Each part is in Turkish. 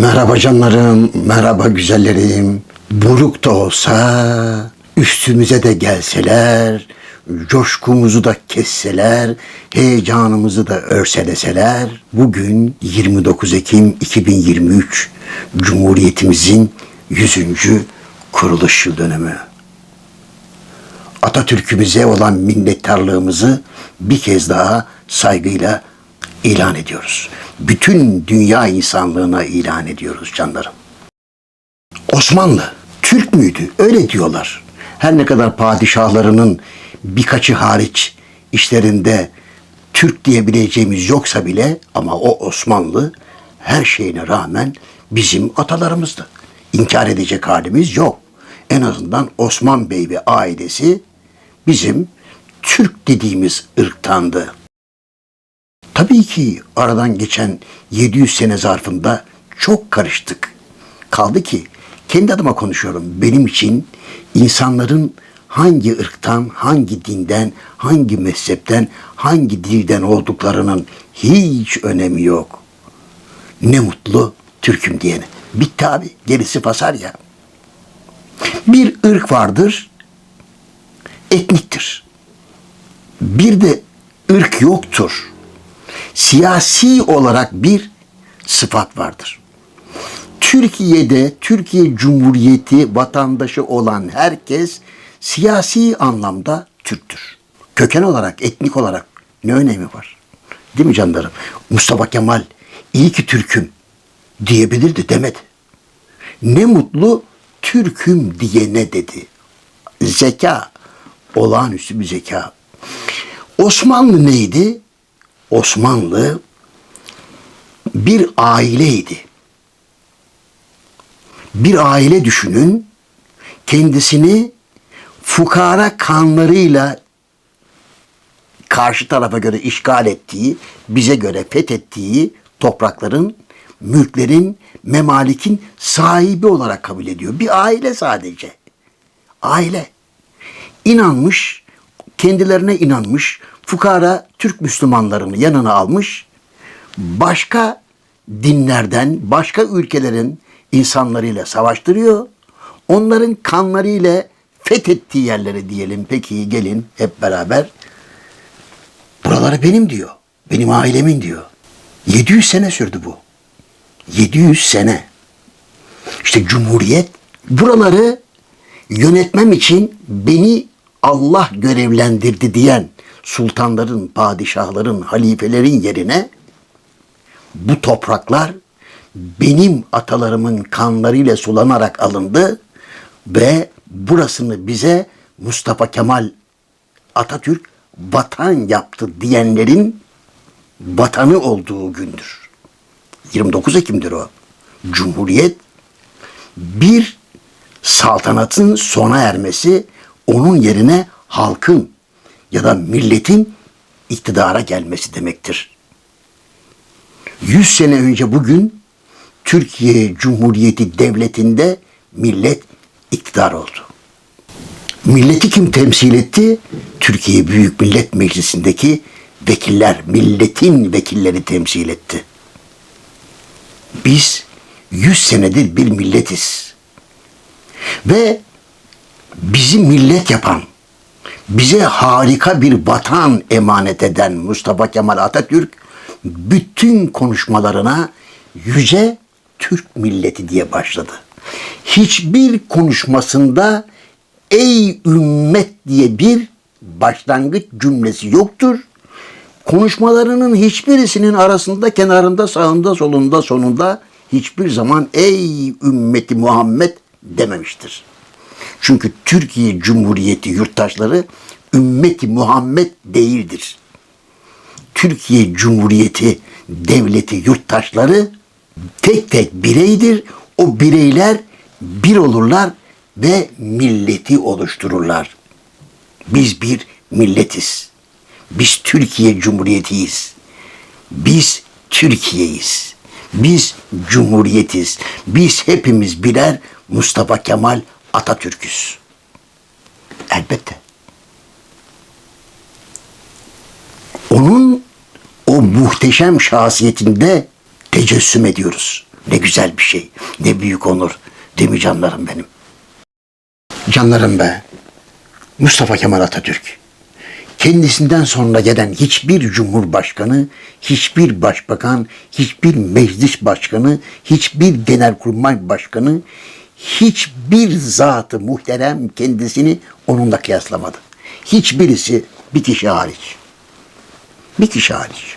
Merhaba canlarım, merhaba güzellerim. Buruk da olsa, üstümüze de gelseler, coşkumuzu da kesseler, heyecanımızı da örseleseler, bugün 29 Ekim 2023 Cumhuriyetimizin 100. kuruluş yıl dönümü. Atatürk'ümüze olan minnettarlığımızı bir kez daha saygıyla ilan ediyoruz. Bütün dünya insanlığına ilan ediyoruz canlarım. Osmanlı Türk müydü? Öyle diyorlar. Her ne kadar padişahlarının birkaçı hariç işlerinde Türk diyebileceğimiz yoksa bile ama o Osmanlı her şeyine rağmen bizim atalarımızdı. İnkar edecek halimiz yok. En azından Osman Bey ve ailesi bizim Türk dediğimiz ırktandı. Tabii ki aradan geçen 700 sene zarfında çok karıştık. Kaldı ki kendi adıma konuşuyorum. Benim için insanların hangi ırktan, hangi dinden, hangi mezhepten, hangi dilden olduklarının hiç önemi yok. Ne mutlu Türk'üm diyene. Bitti abi. Gerisi fasar ya. Bir ırk vardır, etniktir. Bir de ırk yoktur siyasi olarak bir sıfat vardır. Türkiye'de Türkiye Cumhuriyeti vatandaşı olan herkes siyasi anlamda Türktür. Köken olarak, etnik olarak ne önemi var? Değil mi canlarım? Mustafa Kemal iyi ki Türk'üm diyebilirdi demedi. Ne mutlu Türk'üm diyene dedi. Zeka, olağanüstü bir zeka. Osmanlı neydi? Osmanlı bir aileydi. Bir aile düşünün, kendisini fukara kanlarıyla karşı tarafa göre işgal ettiği, bize göre fethettiği toprakların, mülklerin, memalikin sahibi olarak kabul ediyor. Bir aile sadece. Aile. İnanmış, kendilerine inanmış, fukara Türk Müslümanlarını yanına almış, başka dinlerden, başka ülkelerin insanlarıyla savaştırıyor. Onların kanlarıyla fethettiği yerleri diyelim. Peki gelin hep beraber. Buraları benim diyor. Benim ailemin diyor. 700 sene sürdü bu. 700 sene. İşte Cumhuriyet buraları yönetmem için beni Allah görevlendirdi diyen sultanların, padişahların, halifelerin yerine bu topraklar benim atalarımın kanlarıyla sulanarak alındı ve burasını bize Mustafa Kemal Atatürk vatan yaptı diyenlerin vatanı olduğu gündür. 29 Ekim'dir o. Cumhuriyet bir saltanatın sona ermesi onun yerine halkın ya da milletin iktidara gelmesi demektir. 100 sene önce bugün Türkiye Cumhuriyeti Devleti'nde millet iktidar oldu. Milleti kim temsil etti? Türkiye Büyük Millet Meclisi'ndeki vekiller, milletin vekilleri temsil etti. Biz 100 senedir bir milletiz. Ve bizi millet yapan, bize harika bir vatan emanet eden Mustafa Kemal Atatürk bütün konuşmalarına yüce Türk milleti diye başladı. Hiçbir konuşmasında ey ümmet diye bir başlangıç cümlesi yoktur. Konuşmalarının hiçbirisinin arasında, kenarında, sağında, solunda, sonunda hiçbir zaman ey ümmeti Muhammed dememiştir. Çünkü Türkiye Cumhuriyeti yurttaşları ümmeti Muhammed değildir. Türkiye Cumhuriyeti devleti yurttaşları tek tek bireydir. O bireyler bir olurlar ve milleti oluştururlar. Biz bir milletiz. Biz Türkiye Cumhuriyetiyiz. Biz Türkiye'yiz. Biz Cumhuriyetiz. Biz hepimiz birer Mustafa Kemal Atatürk'üz. Elbette. Onun o muhteşem şahsiyetinde tecessüm ediyoruz. Ne güzel bir şey. Ne büyük onur. Değil mi canlarım benim? Canlarım be. Mustafa Kemal Atatürk. Kendisinden sonra gelen hiçbir cumhurbaşkanı, hiçbir başbakan, hiçbir meclis başkanı, hiçbir genelkurmay başkanı, hiçbir zatı muhterem kendisini onunla kıyaslamadı. Hiçbirisi bir kişi hariç. Bir kişi hariç.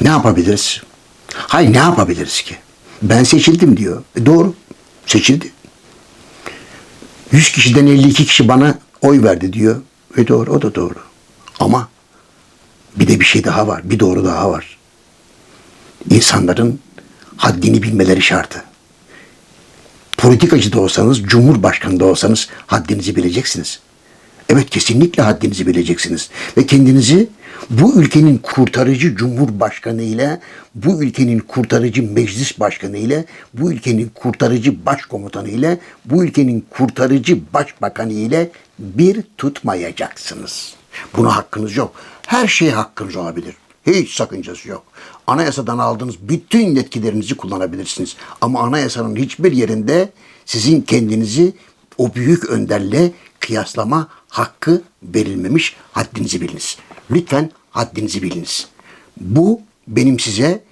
Ne yapabiliriz? Hayır ne yapabiliriz ki? Ben seçildim diyor. E doğru. Seçildi. 100 kişiden 52 kişi bana oy verdi diyor. Ve doğru o da doğru. Ama bir de bir şey daha var. Bir doğru daha var. İnsanların haddini bilmeleri şartı. Politikacı da olsanız, cumhurbaşkanı da olsanız haddinizi bileceksiniz. Evet kesinlikle haddinizi bileceksiniz. Ve kendinizi bu ülkenin kurtarıcı cumhurbaşkanı ile, bu ülkenin kurtarıcı meclis başkanı ile, bu ülkenin kurtarıcı başkomutanı ile, bu ülkenin kurtarıcı başbakanı ile bir tutmayacaksınız. Buna hakkınız yok. Her şeye hakkınız olabilir. Hiç sakıncası yok. Anayasadan aldığınız bütün yetkilerinizi kullanabilirsiniz. Ama anayasanın hiçbir yerinde sizin kendinizi o büyük önderle kıyaslama hakkı verilmemiş. Haddinizi biliniz. Lütfen haddinizi biliniz. Bu benim size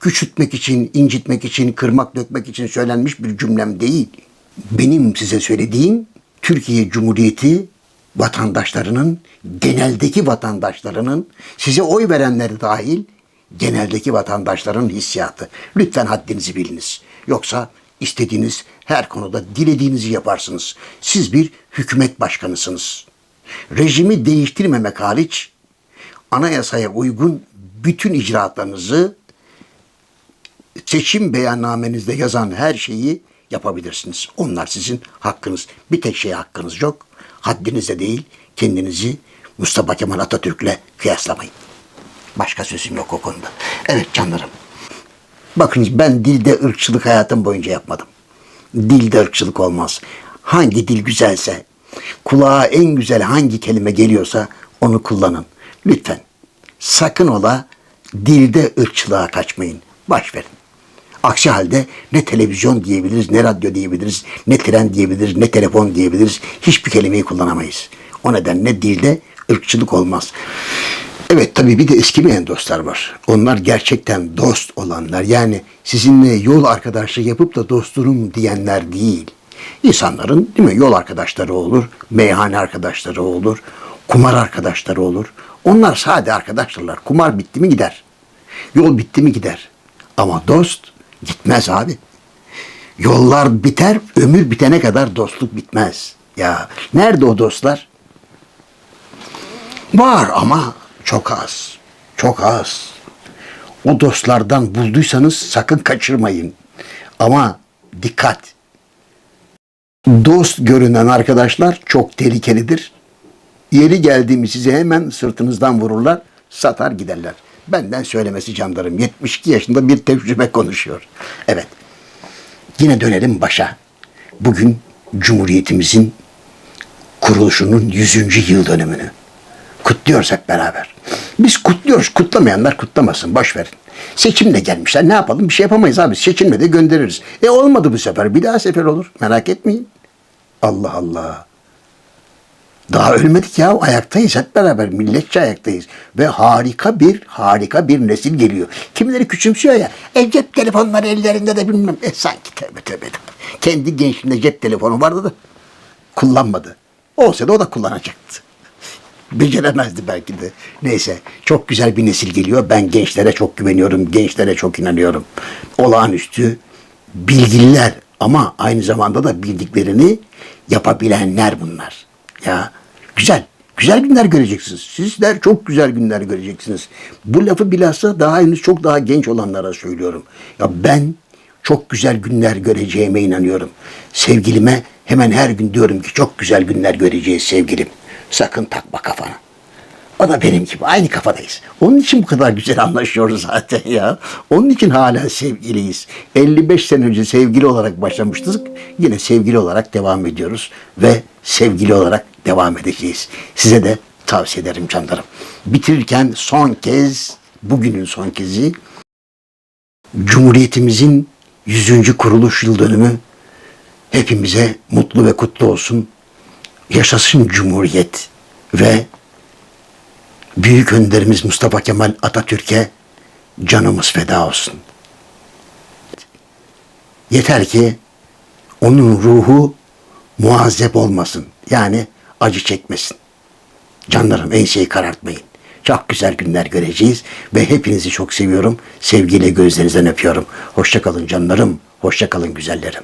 küçültmek için, incitmek için, kırmak, dökmek için söylenmiş bir cümlem değil. Benim size söylediğim Türkiye Cumhuriyeti vatandaşlarının, geneldeki vatandaşlarının, size oy verenleri dahil geneldeki vatandaşların hissiyatı. Lütfen haddinizi biliniz. Yoksa istediğiniz her konuda dilediğinizi yaparsınız. Siz bir hükümet başkanısınız. Rejimi değiştirmemek hariç anayasaya uygun bütün icraatlarınızı seçim beyannamenizde yazan her şeyi yapabilirsiniz. Onlar sizin hakkınız. Bir tek şeye hakkınız yok. Haddinize değil kendinizi Mustafa Kemal Atatürk'le kıyaslamayın. Başka sözüm yok o konuda. Evet canlarım. Bakınız ben dilde ırkçılık hayatım boyunca yapmadım. Dilde ırkçılık olmaz. Hangi dil güzelse, kulağa en güzel hangi kelime geliyorsa onu kullanın. Lütfen. Sakın ola dilde ırkçılığa kaçmayın. Baş verin. Aksi halde ne televizyon diyebiliriz, ne radyo diyebiliriz, ne tren diyebiliriz, ne telefon diyebiliriz. Hiçbir kelimeyi kullanamayız. O nedenle dilde ırkçılık olmaz. Evet tabii bir de eskimeyen dostlar var. Onlar gerçekten dost olanlar. Yani sizinle yol arkadaşlığı yapıp da dostum diyenler değil. İnsanların değil mi yol arkadaşları olur, meyhane arkadaşları olur, kumar arkadaşları olur. Onlar sade arkadaşlarlar. Kumar bitti mi gider. Yol bitti mi gider. Ama dost gitmez abi. Yollar biter, ömür bitene kadar dostluk bitmez. Ya nerede o dostlar? Var ama çok az. Çok az. O dostlardan bulduysanız sakın kaçırmayın. Ama dikkat. Dost görünen arkadaşlar çok tehlikelidir. Yeri geldiğimi size hemen sırtınızdan vururlar, satar giderler. Benden söylemesi canlarım. 72 yaşında bir tecrübe konuşuyor. Evet. Yine dönelim başa. Bugün Cumhuriyetimizin kuruluşunun 100. yıl dönümünü kutluyoruz hep beraber. Biz kutluyoruz. Kutlamayanlar kutlamasın. Boş verin. Seçimle gelmişler. Ne yapalım? Bir şey yapamayız abi. Seçimle de göndeririz. E olmadı bu sefer. Bir daha sefer olur. Merak etmeyin. Allah Allah. Daha ölmedik ya. Ayaktayız hep beraber. Milletçe ayaktayız. Ve harika bir, harika bir nesil geliyor. Kimileri küçümsüyor ya. E cep telefonları ellerinde de bilmem. E sanki tövbe tövbe. Kendi gençliğinde cep telefonu vardı da kullanmadı. Olsa da o da kullanacaktı. Beceremezdi belki de. Neyse çok güzel bir nesil geliyor. Ben gençlere çok güveniyorum. Gençlere çok inanıyorum. Olağanüstü bilgililer ama aynı zamanda da bildiklerini yapabilenler bunlar. Ya güzel. Güzel günler göreceksiniz. Sizler çok güzel günler göreceksiniz. Bu lafı bilhassa daha henüz çok daha genç olanlara söylüyorum. Ya ben çok güzel günler göreceğime inanıyorum. Sevgilime hemen her gün diyorum ki çok güzel günler göreceğiz sevgilim. Sakın takma kafana. O da benim gibi aynı kafadayız. Onun için bu kadar güzel anlaşıyoruz zaten ya. Onun için hala sevgiliyiz. 55 sene önce sevgili olarak başlamıştık. Yine sevgili olarak devam ediyoruz. Ve sevgili olarak devam edeceğiz. Size de tavsiye ederim canlarım. Bitirirken son kez, bugünün son kezi Cumhuriyetimizin 100. kuruluş yıl dönümü hepimize mutlu ve kutlu olsun. Yaşasın Cumhuriyet ve Büyük Önderimiz Mustafa Kemal Atatürk'e canımız feda olsun. Yeter ki onun ruhu muazzep olmasın. Yani acı çekmesin. Canlarım enseyi karartmayın. Çok güzel günler göreceğiz ve hepinizi çok seviyorum. Sevgiyle gözlerinizden öpüyorum. Hoşçakalın canlarım. Hoşçakalın güzellerim.